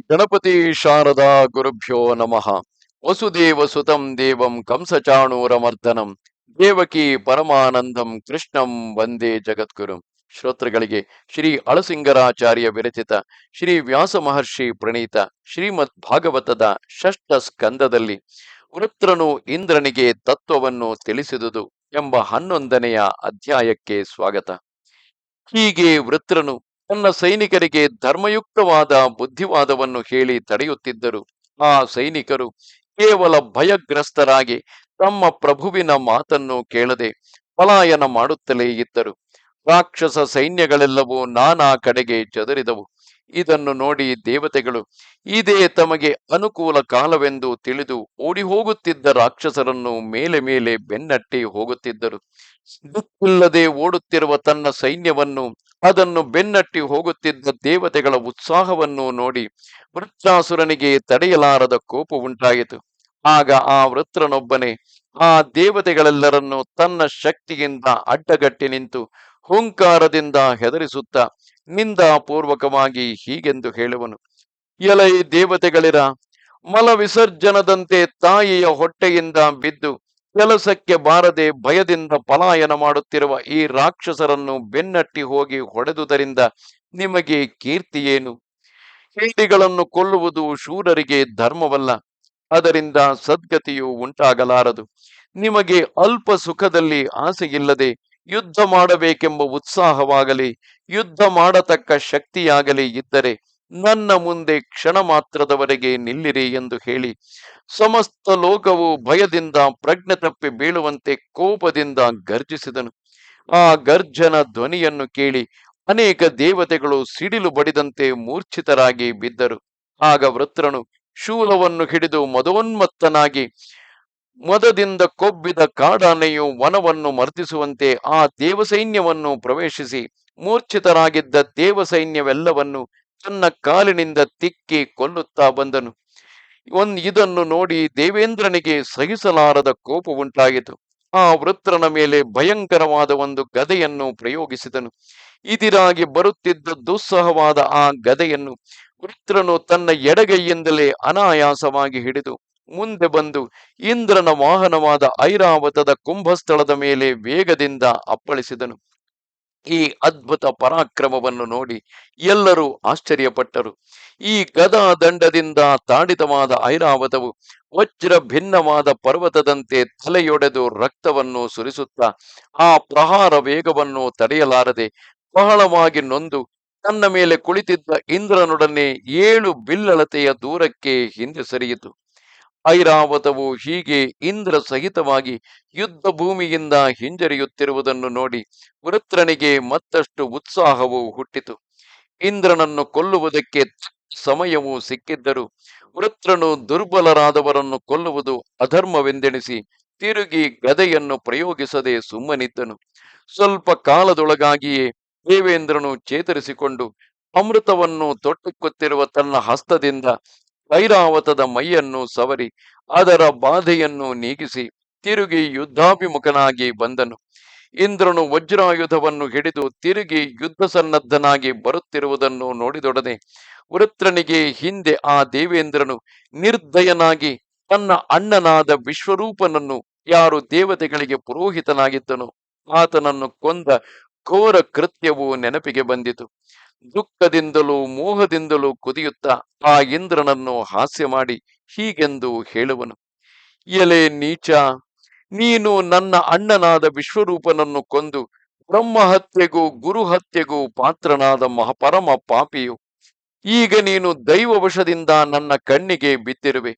ಗಣಪತಿ ಶಾರದಾ ಗುರುಭ್ಯೋ ನಮಃ. ವಸುದೇವ ಸುತಂ ದೇವಂ ಕಂಸಚಾಣೂರಮರ್ದನಂ. ದೇವಕಿ ಪರಮಾನಂದಂ ಕೃಷ್ಣಂ ವಂದೇ ಜಗದ್ಗುರು. ಶ್ರೋತೃಗಳಿಗೆ ಶ್ರೀ ಅಳಸಿಂಗರಾಚಾರ್ಯ ವಿರಚಿತ, ಶ್ರೀ ವ್ಯಾಸ ಮಹರ್ಷಿ ಪ್ರಣೀತ, ಶ್ರೀಮದ್ ಭಾಗವತದ ಷಷ್ಠ ಸ್ಕಂದದಲ್ಲಿ ವೃತ್ರನು ಇಂದ್ರನಿಗೆ ತತ್ವವನ್ನು ತಿಳಿಸಿದುದು ಎಂಬ ಹನ್ನೊಂದನೆಯ ಅಧ್ಯಾಯಕ್ಕೆ ಸ್ವಾಗತ. ಹೀಗೆ ವೃತ್ರನು ತನ್ನ ಸೈನಿಕರಿಗೆ ಧರ್ಮಯುಕ್ತವಾದ ಬುದ್ಧಿವಾದವನ್ನು ಹೇಳಿ ತಡೆಯುತ್ತಿದ್ದರು. ಆ ಸೈನಿಕರು ಕೇವಲ ಭಯಗ್ರಸ್ತರಾಗಿ ತಮ್ಮ ಪ್ರಭುವಿನ ಮಾತನ್ನು ಕೇಳದೆ ಪಲಾಯನ ಮಾಡುತ್ತಲೇ ಇದ್ದರು. ರಾಕ್ಷಸ ಸೈನ್ಯಗಳೆಲ್ಲವೂ ನಾನಾ ಕಡೆಗೆ ಚದರಿದವು. ಇದನ್ನು ನೋಡಿ ದೇವತೆಗಳು, ಇದೇ ತಮಗೆ ಅನುಕೂಲ ಕಾಲವೆಂದು ತಿಳಿದು ಓಡಿ ಹೋಗುತ್ತಿದ್ದ ರಾಕ್ಷಸರನ್ನು ಮೇಲೆ ಮೇಲೆ ಬೆನ್ನಟ್ಟಿ ಹೋಗುತ್ತಿದ್ದರು. ದಿಕ್ಕಿಲ್ಲದೆ ಓಡುತ್ತಿರುವ ತನ್ನ ಸೈನ್ಯವನ್ನು ಅದನ್ನು ಬೆನ್ನಟ್ಟಿ ಹೋಗುತ್ತಿದ್ದ ದೇವತೆಗಳ ಉತ್ಸಾಹವನ್ನು ನೋಡಿ ವೃತ್ರಾಸುರನಿಗೆ ತಡೆಯಲಾರದ ಕೋಪ ಉಂಟಾಯಿತು. ಆಗ ಆ ವೃತ್ರನೊಬ್ಬನೇ ಆ ದೇವತೆಗಳೆಲ್ಲರನ್ನು ತನ್ನ ಶಕ್ತಿಯಿಂದ ಅಡ್ಡಗಟ್ಟಿ ನಿಂತು ಹುಂಕಾರದಿಂದ ಹೆದರಿಸುತ್ತ ನಿಂದಾಪೂರ್ವಕವಾಗಿ ಹೀಗೆಂದು ಹೇಳುವನು. ಎಲೈ ದೇವತೆಗಳಿರ ಮಲ ವಿಸರ್ಜನದಂತೆ ತಾಯಿಯ ಹೊಟ್ಟೆಯಿಂದ ಬಿದ್ದು ಕೆಲಸಕ್ಕೆ ಬಾರದೆ ಭಯದಿಂದ ಪಲಾಯನ ಮಾಡುತ್ತಿರುವ ಈ ರಾಕ್ಷಸರನ್ನು ಬೆನ್ನಟ್ಟಿ ಹೋಗಿ ಹೊಡೆದುದರಿಂದ ನಿಮಗೆ ಕೀರ್ತಿಯೇನು ಹೇಡಿಗಳನ್ನು ಕೊಲ್ಲುವುದು ಶೂರರಿಗೆ ಧರ್ಮವಲ್ಲ, ಅದರಿಂದ ಸದ್ಗತಿಯು ಉಂಟಾಗಲಾರದು. ನಿಮಗೆ ಅಲ್ಪ ಸುಖದಲ್ಲಿ ಆಸೆಯಿಲ್ಲದೆ ಯುದ್ಧ ಮಾಡಬೇಕೆಂಬ ಉತ್ಸಾಹವಾಗಲಿ, ಯುದ್ಧ ಮಾಡತಕ್ಕ ಶಕ್ತಿಯಾಗಲಿ ಇದ್ದರೆ ನನ್ನ ಮುಂದೆ ಕ್ಷಣ ಮಾತ್ರದವರೆಗೆ ನಿಲ್ಲಿರಿ ಎಂದು ಹೇಳಿ ಸಮಸ್ತ ಲೋಕವು ಭಯದಿಂದ ಪ್ರಜ್ಞೆ ತಪ್ಪಿ ಬೀಳುವಂತೆ ಕೋಪದಿಂದ ಗರ್ಜಿಸಿದನು. ಆ ಗರ್ಜನ ಧ್ವನಿಯನ್ನು ಕೇಳಿ ಅನೇಕ ದೇವತೆಗಳು ಸಿಡಿಲು ಬಡಿದಂತೆ ಮೂರ್ಛಿತರಾಗಿ ಬಿದ್ದರು. ಆಗ ವೃತ್ರನು ಶೂಲವನ್ನು ಹಿಡಿದು ಮದೋನ್ಮತ್ತನಾಗಿ ಮದದಿಂದ ಕೊಬ್ಬಿದ ಕಾಡಾನೆಯು ವನವನ್ನು ಮರ್ತಿಸುವಂತೆ ಆ ದೇವಸೈನ್ಯವನ್ನು ಪ್ರವೇಶಿಸಿ ಮೂರ್ಛಿತರಾಗಿದ್ದ ದೇವಸೈನ್ಯವೆಲ್ಲವನ್ನು ತನ್ನ ಕಾಲಿನಿಂದ ತಿಕ್ಕಿ ಕೊಲ್ಲುತ್ತಾ ಬಂದನು. ಒಂದ್ ಇದನ್ನು ನೋಡಿ ದೇವೇಂದ್ರನಿಗೆ ಸಹಿಸಲಾರದ ಕೋಪ ಉಂಟಾಯಿತು. ಆ ವೃತ್ರನ ಮೇಲೆ ಭಯಂಕರವಾದ ಒಂದು ಗದೆಯನ್ನು ಪ್ರಯೋಗಿಸಿದನು. ಇದಿರಾಗಿ ಬರುತ್ತಿದ್ದ ದುಸ್ಸಹವಾದ ಆ ಗದೆಯನ್ನು ವೃತ್ರನು ತನ್ನ ಎಡಗೈಯಿಂದಲೇ ಅನಾಯಾಸವಾಗಿ ಹಿಡಿದು ಮುಂದೆ ಬಂದು ಇಂದ್ರನ ವಾಹನವಾದ ಐರಾವತದ ಕುಂಭಸ್ಥಳದ ಮೇಲೆ ವೇಗದಿಂದ ಅಪ್ಪಳಿಸಿದನು. ಈ ಅದ್ಭುತ ಪರಾಕ್ರಮವನ್ನು ನೋಡಿ ಎಲ್ಲರೂ ಆಶ್ಚರ್ಯಪಟ್ಟರು. ಈ ಗದಾ ದಂಡದಿಂದ ತಾಡಿತವಾದ ಐರಾವತವು ವಜ್ರ ಭಿನ್ನವಾದ ಪರ್ವತದಂತೆ ತಲೆಯೊಡೆದು ರಕ್ತವನ್ನು ಸುರಿಸುತ್ತಾ ಆ ಪ್ರಹಾರ ವೇಗವನ್ನು ತಡೆಯಲಾರದೆ ಬಹಳವಾಗಿ ನೊಂದು ತನ್ನ ಮೇಲೆ ಕುಳಿತಿದ್ದ ಇಂದ್ರನೊಡನೆ ಏಳು ಬಿಲ್ಲಳತೆಯ ದೂರಕ್ಕೆ ಹಿಂದೆ ಸರಿಯಿತು. ಐರಾವತವು ಹೀಗೆ ಇಂದ್ರ ಸಹಿತವಾಗಿ ಯುದ್ಧ ಭೂಮಿಯಿಂದ ಹಿಂಜರಿಯುತ್ತಿರುವುದನ್ನು ನೋಡಿ ವೃತ್ರನಿಗೆ ಮತ್ತಷ್ಟು ಉತ್ಸಾಹವು ಹುಟ್ಟಿತು. ಇಂದ್ರನನ್ನು ಕೊಲ್ಲುವುದಕ್ಕೆ ಸಮಯವು ಸಿಕ್ಕಿದ್ದರು ವೃತ್ರನು ದುರ್ಬಲರಾದವರನ್ನು ಕೊಲ್ಲುವುದು ಅಧರ್ಮವೆಂದೆಣಿಸಿ ತಿರುಗಿ ಗದೆಯನ್ನು ಪ್ರಯೋಗಿಸದೆ ಸುಮ್ಮನಿದ್ದನು. ಸ್ವಲ್ಪ ಕಾಲದೊಳಗಾಗಿಯೇ ದೇವೇಂದ್ರನು ಚೇತರಿಸಿಕೊಂಡು ಅಮೃತವನ್ನು ತೊಟ್ಟುಕೊತ್ತಿರುವ ತನ್ನ ಹಸ್ತದಿಂದ ಐರಾವತದ ಮೈಯನ್ನು ಸವರಿ, ಅದರ ಬಾಧೆಯನ್ನು ನೀಗಿಸಿ ತಿರುಗಿ ಯುದ್ಧಾಭಿಮುಖನಾಗಿ ಬಂದನು. ಇಂದ್ರನು ವಜ್ರಾಯುಧವನ್ನು ಹಿಡಿದು ತಿರುಗಿ ಯುದ್ಧ ಸನ್ನದ್ಧನಾಗಿ ಬರುತ್ತಿರುವುದನ್ನು ನೋಡಿದೊಡನೆ ವೃತ್ರನಿಗೆ ಹಿಂದೆ ಆ ದೇವೇಂದ್ರನು ನಿರ್ದಯನಾಗಿ ತನ್ನ ಅಣ್ಣನಾದ ವಿಶ್ವರೂಪನನ್ನು, ಯಾರು ದೇವತೆಗಳಿಗೆ ಪುರೋಹಿತನಾಗಿದ್ದನು ಆತನನ್ನು ಕೊಂದ ಘೋರ ಕೃತ್ಯವು ನೆನಪಿಗೆ ಬಂದಿತು. ದುಃಖದಿಂದಲೂ ಮೋಹದಿಂದಲೂ ಕುದಿಯುತ್ತಾ ಆ ಇಂದ್ರನನ್ನು ಹಾಸ್ಯ ಮಾಡಿ ಹೀಗೆಂದು ಹೇಳುವನು. ಎಲೆ ನೀಚ, ನೀನು ನನ್ನ ಅಣ್ಣನಾದ ವಿಶ್ವರೂಪನನ್ನು ಕೊಂದು ಬ್ರಹ್ಮಹತ್ಯೆಗೂ ಗುರುಹತ್ಯೆಗೂ ಪಾತ್ರನಾದ ಮಹಾಪರಮ ಪಾಪಿಯು, ಈಗ ನೀನು ದೈವವಶದಿಂದ ನನ್ನ ಕಣ್ಣಿಗೆ ಬಿದ್ದಿರುವೆ.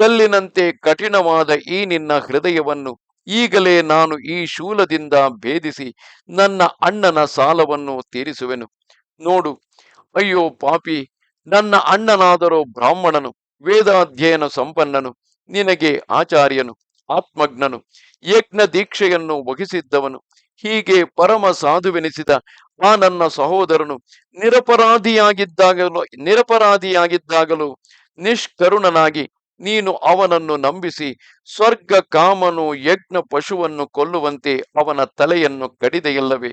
ಕಲ್ಲಿನಂತೆ ಕಠಿಣವಾದ ಈ ನಿನ್ನ ಹೃದಯವನ್ನು ಈಗಲೇ ನಾನು ಈ ಶೂಲದಿಂದ ಭೇದಿಸಿ ನನ್ನ ಅಣ್ಣನ ಸಾಲವನ್ನು ತೀರಿಸುವೆನು. ನೋಡು. ಅಯ್ಯೋ ಪಾಪಿ, ನನ್ನ ಅಣ್ಣನಾದರೋ ಬ್ರಾಹ್ಮಣನು, ವೇದಾಧ್ಯಯನ ಸಂಪನ್ನನು, ನಿನಗೆ ಆಚಾರ್ಯನು, ಆತ್ಮಜ್ಞನು, ಯಜ್ಞ ದೀಕ್ಷೆಯನ್ನು ವಹಿಸಿದ್ದವನು, ಹೀಗೆ ಪರಮ ಸಾಧುವೆನಿಸಿದ ಆ ನನ್ನ ಸಹೋದರನು ನಿರಪರಾಧಿಯಾಗಿದ್ದಾಗಲೂ ನಿರಪರಾಧಿಯಾಗಿದ್ದಾಗಲೂ ನಿಷ್ಕರುಣನಾಗಿ ನೀನು ಅವನನ್ನು ನಂಬಿಸಿ ಸ್ವರ್ಗ ಕಾಮನು ಯಜ್ಞ ಪಶುವನ್ನು ಕೊಲ್ಲುವಂತೆ ಅವನ ತಲೆಯನ್ನು ಕಡಿದೆಯಲ್ಲವೇ?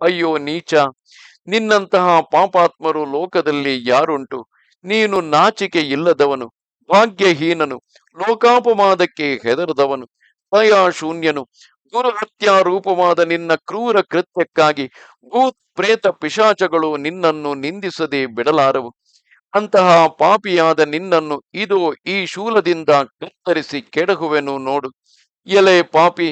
ಅಯ್ಯೋ ನೀಚ ನಿನ್ನಂತಹ ಪಾಪಾತ್ಮರು ಲೋಕದಲ್ಲಿ ಯಾರುಂಟು? ನೀನು ನಾಚಿಕೆ ಇಲ್ಲದವನು, ಭಾಗ್ಯಹೀನನು ಲೋಕಾಪವಾದಕ್ಕೆ ಹೆದರದವನು ಶೂನ್ಯನು ಗುರುಹತ್ಯಾ ರೂಪವಾದ ನಿನ್ನ ಕ್ರೂರ ಕೃತ್ಯಕ್ಕಾಗಿ ಭೂತ್ ಪ್ರೇತ ಪಿಶಾಚಗಳು ನಿನ್ನನ್ನು ನಿಂದಿಸದೆ ಬಿಡಲಾರವು. ಅಂತಹ ಪಾಪಿಯಾದ ನಿನ್ನನ್ನು ಇದು ಈ ಶೂಲದಿಂದ ಕತ್ತರಿಸಿ ಕೆಡಹುವೆನು ನೋಡು. ಎಲೆ ಪಾಪಿ,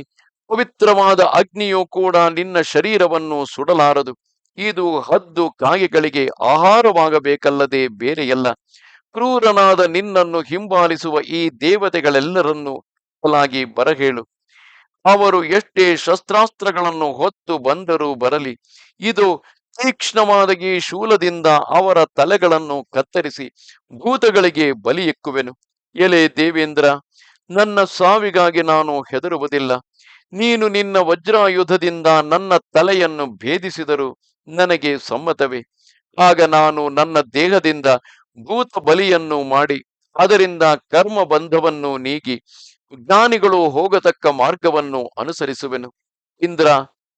ಪವಿತ್ರವಾದ ಅಗ್ನಿಯು ಕೂಡ ನಿನ್ನ ಶರೀರವನ್ನು ಸುಡಲಾರದು. ಇದು ಹದ್ದು ಕಾಗೆಗಳಿಗೆ ಆಹಾರವಾಗಬೇಕಲ್ಲದೆ ಬೇರೆಯಲ್ಲ. ಕ್ರೂರನಾದ ನಿನ್ನನ್ನು ಹಿಂಬಾಲಿಸುವ ಈ ದೇವತೆಗಳೆಲ್ಲರನ್ನು ಹೊಲಾಗಿ ಬರಹೇಳು. ಅವರು ಎಷ್ಟೇ ಶಸ್ತ್ರಾಸ್ತ್ರಗಳನ್ನು ಹೊತ್ತು ಬಂದರೂ ಬರಲಿ. ಇದು ತೀಕ್ಷ್ಣವಾದ ಈ ಶೂಲದಿಂದ ಅವರ ತಲೆಗಳನ್ನು ಕತ್ತರಿಸಿ ಭೂತಗಳಿಗೆ ಬಲಿಯೆಕ್ಕುವೆನು ಎಲೆ ದೇವೇಂದ್ರ, ನನ್ನ ಸಾವಿಗಾಗಿ ನಾನು ಹೆದರುವುದಿಲ್ಲ. ನೀನು ನಿನ್ನ ವಜ್ರಾಯುಧದಿಂದ ನನ್ನ ತಲೆಯನ್ನು ಭೇದಿಸಿದರೂ ನನಗೆ ಸಮ್ಮತವೇ. ಆಗ ನಾನು ನನ್ನ ದೇಹದಿಂದ ಭೂತ ಬಲಿಯನ್ನು ಮಾಡಿ, ಅದರಿಂದ ಕರ್ಮ ಬಂಧವನ್ನು ನೀಗಿ, ಜ್ಞಾನಿಗಳು ಹೋಗತಕ್ಕ ಮಾರ್ಗವನ್ನು ಅನುಸರಿಸುವೆನು. ಇಂದ್ರ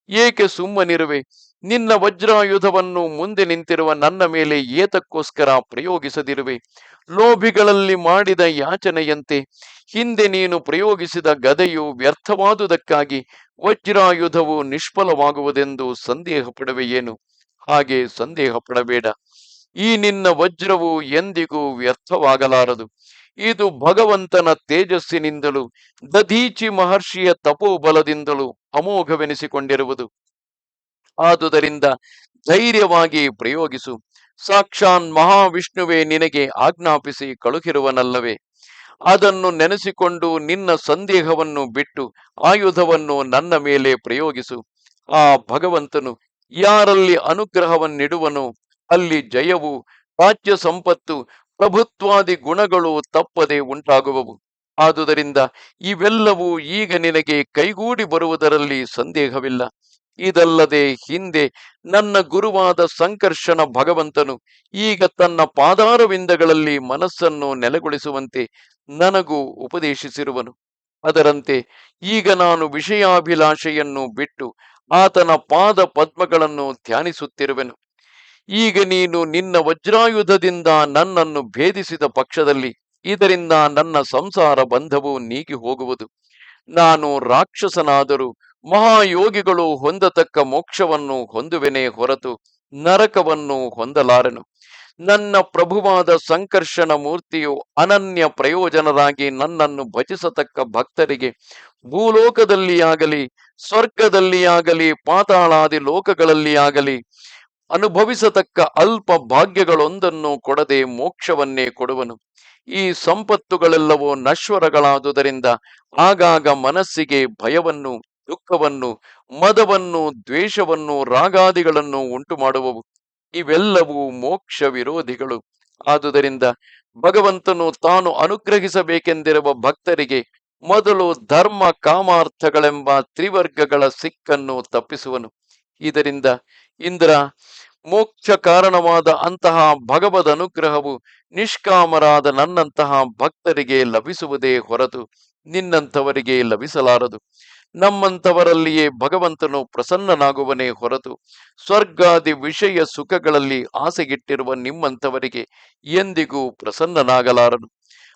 ಏಕೆ ಸುಮ್ಮನಿರುವೆ? ನಿನ್ನ ವಜ್ರಾಯುಧವನ್ನು ಮುಂದೆ ನಿಂತಿರುವ ನನ್ನ ಮೇಲೆ ಏತಕ್ಕೋಸ್ಕರ ಪ್ರಯೋಗಿಸದಿರುವೆ. ಲೋಭಿಗಳಲ್ಲಿ ಮಾಡಿದ ಯಾಚನೆಯಂತೆ ಹಿಂದೆ ನೀನು ಪ್ರಯೋಗಿಸಿದ ಗದೆಯು ವ್ಯರ್ಥವಾದುದಕ್ಕಾಗಿ ವಜ್ರಾಯುಧವು ನಿಷ್ಫಲವಾಗುವುದೆಂದು ಸಂದೇಹ ಪಡುವೆಯೇನು ಹಾಗೆ ಸಂದೇಹ ಪಡಬೇಡ ಈ ನಿನ್ನ ವಜ್ರವು ಎಂದಿಗೂ ವ್ಯರ್ಥವಾಗಲಾರದು. ಇದು ಭಗವಂತನ ತೇಜಸ್ಸಿನಿಂದಲೂ, ದಧೀಚಿ ಮಹರ್ಷಿಯ ತಪೋಬಲದಿಂದಲೂ ಅಮೋಘವೆನಿಸಿಕೊಂಡಿರುವುದು. ಆದುದರಿಂದ ಧೈರ್ಯವಾಗಿ ಪ್ರಯೋಗಿಸು. ಸಾಕ್ಷಾನ್ ಮಹಾವಿಷ್ಣುವೇ ನಿನಗೆ ಆಜ್ಞಾಪಿಸಿ ಕಳುಹಿರುವನಲ್ಲವೇ. ಅದನ್ನು ನೆನೆಸಿಕೊಂಡು ನಿನ್ನ ಸಂದೇಹವನ್ನು ಬಿಟ್ಟು ಆಯುಧವನ್ನು ನನ್ನ ಮೇಲೆ ಪ್ರಯೋಗಿಸು. ಆ ಭಗವಂತನು ಯಾರಲ್ಲಿ ಅನುಗ್ರಹವನ್ನಿಡುವನು ಅಲ್ಲಿ ಜಯವು ರಾಜ್ಯ ಸಂಪತ್ತು ಪ್ರಭುತ್ವಾದಿ ಗುಣಗಳು ತಪ್ಪದೆ ಉಂಟಾಗುವವು. ಆದುದರಿಂದ ಇವೆಲ್ಲವೂ ಈಗ ನಿನಗೆ ಕೈಗೂಡಿ ಬರುವುದರಲ್ಲಿ ಸಂದೇಹವಿಲ್ಲ. ಇದಲ್ಲದೆ ಹಿಂದೆ ನನ್ನ ಗುರುವಾದ ಸಂಕರ್ಷಣ ಭಗವಂತನು ಈಗ ತನ್ನ ಪಾದಾರವಿಂದಗಳಲ್ಲಿ ಮನಸ್ಸನ್ನು ನೆಲೆಗೊಳಿಸುವಂತೆ ನನಗೂ ಉಪದೇಶಿಸಿರುವನು. ಅದರಂತೆ ಈಗ ನಾನು ವಿಷಯಾಭಿಲಾಷೆಯನ್ನು ಬಿಟ್ಟು ಆತನ ಪಾದ ಪದ್ಮಗಳನ್ನು ಧ್ಯಾನಿಸುತ್ತಿರುವೆನು. ಈಗ ನೀನು ನಿನ್ನ ವಜ್ರಾಯುಧದಿಂದ ನನ್ನನ್ನು ಭೇದಿಸಿದ ಪಕ್ಷದಲ್ಲಿ ಇದರಿಂದ ನನ್ನ ಸಂಸಾರ ಬಂಧವು ನೀಗಿ ಹೋಗುವುದು. ನಾನು ರಾಕ್ಷಸನಾದರೂ ಮಹಾಯೋಗಿಗಳು ಹೊಂದತಕ್ಕ ಮೋಕ್ಷವನ್ನು ಹೊಂದುವೆನೆ ಹೊರತು ನರಕವನ್ನು ಹೊಂದಲಾರೆನು. ನನ್ನ ಪ್ರಭುವಾದ ಸಂಕರ್ಷಣ ಮೂರ್ತಿಯು ಅನನ್ಯ ಪ್ರಯೋಜನರಾಗಿ ನನ್ನನ್ನು ಭಜಿಸತಕ್ಕ ಭಕ್ತರಿಗೆ ಭೂಲೋಕದಲ್ಲಿ ಆಗಲಿ ಸ್ವರ್ಗದಲ್ಲಿ ಪಾತಾಳಾದಿ ಲೋಕಗಳಲ್ಲಿ ಆಗಲಿ ಅನುಭವಿಸತಕ್ಕ ಅಲ್ಪ ಭಾಗ್ಯಗಳೊಂದನ್ನು ಕೊಡದೆ ಮೋಕ್ಷವನ್ನೇ ಕೊಡುವನು. ಈ ಸಂಪತ್ತುಗಳೆಲ್ಲವೂ ನಶ್ವರಗಳಾದುದರಿಂದ ಆಗಾಗ ಮನಸ್ಸಿಗೆ ಭಯವನ್ನು, ದುಃಖವನ್ನು, ಮದವನ್ನು, ದ್ವೇಷವನ್ನು, ರಾಗಾದಿಗಳನ್ನು ಉಂಟು ಮಾಡುವವು ಇವೆಲ್ಲವೂ ಮೋಕ್ಷ ವಿರೋಧಿಗಳು ಆದುದರಿಂದ ಭಗವಂತನು ತಾನು ಅನುಗ್ರಹಿಸಬೇಕೆಂದಿರುವ ಭಕ್ತರಿಗೆ ಮೊದಲು ಧರ್ಮ ಕಾಮಾರ್ಥಗಳೆಂಬ ತ್ರಿವರ್ಗಗಳ ಸಿಕ್ಕನ್ನು ತಪ್ಪಿಸುವನು. ಇದರಿಂದ ಇಂದ್ರ ಮೋಕ್ಷ ಕಾರಣವಾದ ಅಂತಹ ಭಗವದ್ ಅನುಗ್ರಹವು ನಿಷ್ಕಾಮರಾದ ನನ್ನಂತಹ ಭಕ್ತರಿಗೆ ಲಭಿಸುವುದೇ ಹೊರತು ನಿನ್ನಂಥವರಿಗೆ ಲಭಿಸಲಾರದು. ನಮ್ಮಂಥವರಲ್ಲಿಯೇ ಭಗವಂತನು ಪ್ರಸನ್ನನಾಗುವನೇ ಹೊರತು ಸ್ವರ್ಗಾದಿ ವಿಷಯ ಸುಖಗಳಲ್ಲಿ ಆಸೆಗಿಟ್ಟಿರುವ ನಿಮ್ಮಂಥವರಿಗೆ ಎಂದಿಗೂ ಪ್ರಸನ್ನನಾಗಲಾರನು.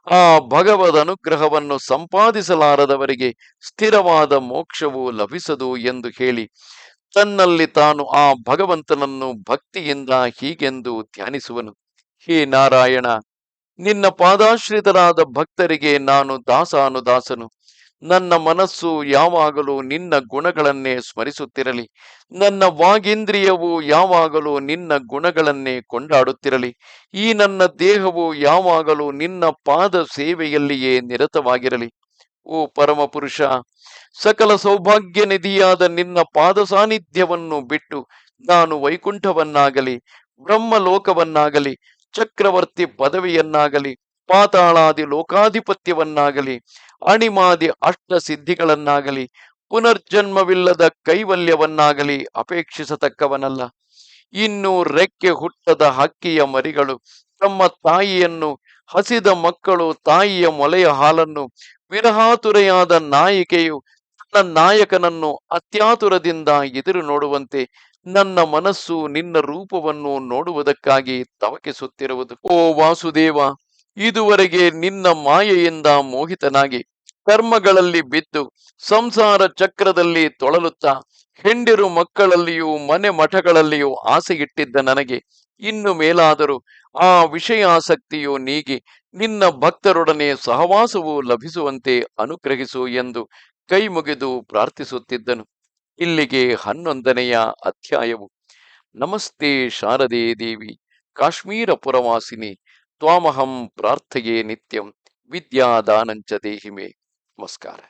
ಆ ಭಗವದ್ ಅನುಗ್ರಹವನ್ನು ಸಂಪಾದಿಸಲಾರದವರಿಗೆ ಸ್ಥಿರವಾದ ಮೋಕ್ಷವು ಲಭಿಸದು ಎಂದು ಹೇಳಿ ತನ್ನಲ್ಲಿ ತಾನು ಆ ಭಗವಂತನನ್ನು ಭಕ್ತಿಯಿಂದ ಹೀಗೆಂದು ಧ್ಯಾನಿಸುವನು. ಹೇ ನಾರಾಯಣ, ನಿನ್ನ ಪಾದಾಶ್ರಿತರಾದ ಭಕ್ತರಿಗೆ ನಾನು ದಾಸಾನುದಾಸನು. ನನ್ನ ಮನಸ್ಸು ಯಾವಾಗಲೂ ನಿನ್ನ ಗುಣಗಳನ್ನೇ ಸ್ಮರಿಸುತ್ತಿರಲಿ. ನನ್ನ ವಾಗೇಂದ್ರಿಯವು ಯಾವಾಗಲೂ ನಿನ್ನ ಗುಣಗಳನ್ನೇ ಕೊಂಡಾಡುತ್ತಿರಲಿ. ಈ ನನ್ನ ದೇಹವು ಯಾವಾಗಲೂ ನಿನ್ನ ಪಾದ ಸೇವೆಯಲ್ಲಿಯೇ ನಿರತವಾಗಿರಲಿ. ಓ ಪರಮಪುರುಷ, ಸಕಲ ಸೌಭಾಗ್ಯ ನಿಧಿಯಾದ ನಿನ್ನ ಪಾದ ಸಾನ್ನಿಧ್ಯವನ್ನು ಬಿಟ್ಟು ನಾನು ವೈಕುಂಠವನ್ನಾಗಲಿ, ಬ್ರಹ್ಮಲೋಕವನ್ನಾಗಲಿ, ಚಕ್ರವರ್ತಿ ಪದವಿಯನ್ನಾಗಲಿ, ಪಾತಾಳಾದಿ ಲೋಕಾಧಿಪತ್ಯವನ್ನಾಗಲಿ, ಅಣಿಮಾದಿ ಅಷ್ಟ ಸಿದ್ಧಿಗಳನ್ನಾಗಲಿ ಪುನರ್ಜನ್ಮವಿಲ್ಲದ ಕೈವಲ್ಯವನ್ನಾಗಲಿ ಅಪೇಕ್ಷಿಸತಕ್ಕವನಲ್ಲ. ಇನ್ನು ರೆಕ್ಕೆ ಹುಟ್ಟದ ಹಕ್ಕಿಯ ಮರಿಗಳು ತಮ್ಮ ತಾಯಿಯನ್ನು ಹಸಿದ ಮಕ್ಕಳು ತಾಯಿಯ ಮೊಲೆಯ ಹಾಲನ್ನು ವಿರಹಾತುರೆಯಾದ ನಾಯಿಕೆಯು ತನ್ನ ನಾಯಕನನ್ನು ಅತ್ಯಾತುರದಿಂದ ಎದುರು ನೋಡುವಂತೆ ನನ್ನ ಮನಸ್ಸು ನಿನ್ನ ರೂಪವನ್ನು ನೋಡುವುದಕ್ಕಾಗಿ ತವಕಿಸುತ್ತಿರುವುದು. ಓ ವಾಸುದೇವ, ಇದುವರೆಗೆ ನಿನ್ನ ಮಾಯೆಯಿಂದ ಮೋಹಿತನಾಗಿ ಕರ್ಮಗಳಲ್ಲಿ ಬಿದ್ದು ಸಂಸಾರ ಚಕ್ರದಲ್ಲಿ ತೊಳಲುತ್ತಾ, ಹೆಂಡಿರು ಮಕ್ಕಳಲ್ಲಿಯೂ ಮನೆ ಮಠಗಳಲ್ಲಿಯೂ ಆಸೆಗಿಟ್ಟಿದ್ದ ನನಗೆ ಇನ್ನು ಮೇಲಾದರೂ ಆ ವಿಷಯಾಸಕ್ತಿಯು ನೀಗಿ ನಿನ್ನ ಭಕ್ತರೊಡನೆ ಸಹವಾಸವು ಲಭಿಸುವಂತೆ ಅನುಗ್ರಹಿಸು ಎಂದು ಕೈ ಮುಗಿದು ಪ್ರಾರ್ಥಿಸುತ್ತಿದ್ದನು. ಇಲ್ಲಿಗೆ ಹನ್ನೊಂದನೆಯ ಅಧ್ಯಾಯವು. ನಮಸ್ತೆ ಶಾರದೆ ದೇವಿ, ಕಾಶ್ಮೀರ ಪುರವಾಸಿನಿ, ತ್ವಾಮಹಂ ಪ್ರಾರ್ಥೆಯೇ ನಿತ್ಯಂ, ವಿದ್ಯಾದಾನಂಚ ದೇಹಿಮೆ. ನಮಸ್ಕಾರ.